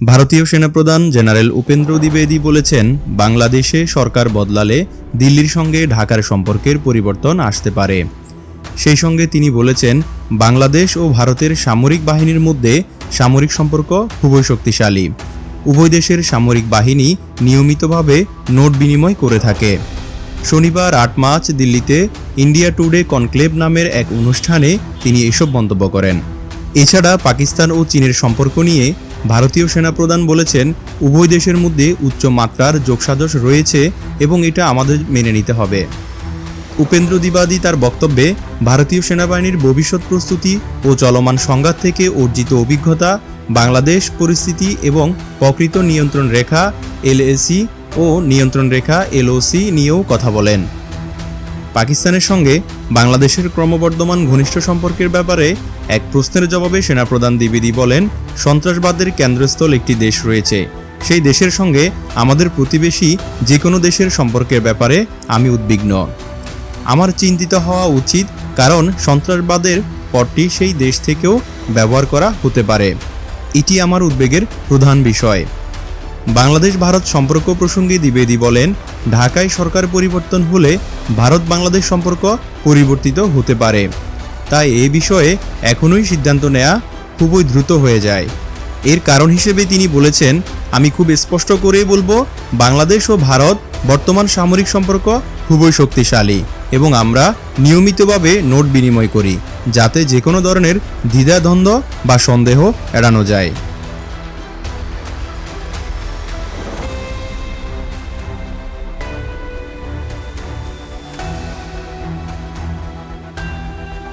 ভারতীয় সেনাপ্রধান জেনারেল উপেন্দ্র দ্বিবেদী বলেছেন, বাংলাদেশে সরকার বদলালে দিল্লির সঙ্গে ঢাকার সম্পর্কের পরিবর্তন আসতে পারে। সেই সঙ্গে তিনি বলেছেন, বাংলাদেশ ও ভারতের সামরিক বাহিনীর মধ্যে সামরিক সম্পর্ক খুবই শক্তিশালী। উভয় দেশের সামরিক বাহিনী নিয়মিতভাবে নোট বিনিময় করে থাকে। শনিবার আট মার্চ দিল্লিতে ইন্ডিয়া টুডে কনক্লেভ নামের এক অনুষ্ঠানে তিনি এসব মন্তব্য করেন। এছাড়া পাকিস্তান ও চীনের সম্পর্ক নিয়ে ভারতীয় সেনাপ্রধান বলেছেন, উভয় দেশের মধ্যে উচ্চ মাত্রার যোগসাজশ রয়েছে এবং এটা আমাদের মেনে নিতে হবে। উপেন্দ্র দ্বিবাদী তার বক্তব্যে, ভারতীয় সেনাবাহিনীর ভবিষ্যৎ প্রস্তুতি ও চলমান সংঘাত থেকে অর্জিত অভিজ্ঞতা, বাংলাদেশ পরিস্থিতি এবং প্রকৃত নিয়ন্ত্রণ রেখা, এলএসি ও নিয়ন্ত্রণ রেখা, এলওসি নিয়েও কথা বলেন। পাকিস্তানের সঙ্গে বাংলাদেশের ক্রমবর্ধমান ঘনিষ্ঠ সম্পর্কের ব্যাপারে এক প্রশ্নের জবাবে সেনাপ্রধান দ্বিবেদী বলেন, সন্ত্রাসবাদের কেন্দ্রস্থল একটি দেশ রয়েছে। সেই দেশের সঙ্গে আমাদের প্রতিবেশী যে কোনো দেশের সম্পর্কের ব্যাপারে আমি উদ্বিগ্ন। আমার চিন্তিত হওয়া উচিত, কারণ সন্ত্রাসবাদের পরটি সেই দেশ থেকেও ব্যবহার করা হতে পারে। এটি আমার উদ্বেগের প্রধান বিষয়। বাংলাদেশ ভারত সম্পর্ক প্রসঙ্গে দ্বিবেদী বলেন ঢাকায় সরকার পরিবর্তন হলে ভারত বাংলাদেশ সম্পর্ক পরিবর্তিত হতে পারে। তাই এ বিষয়ে এখনই সিদ্ধান্ত নেওয়া খুবই দ্রুত হয়ে যায়। এর কারণ হিসেবে তিনি বলেছেন, আমি খুব স্পষ্ট করেই বলব, বাংলাদেশ ও ভারত বর্তমান সামরিক সম্পর্ক খুবই শক্তিশালী এবং আমরা নিয়মিতভাবে নোট বিনিময় করি, যাতে যে কোনো ধরনের দ্বিধাদ্বন্দ্ব বা সন্দেহ এড়ানো যায়।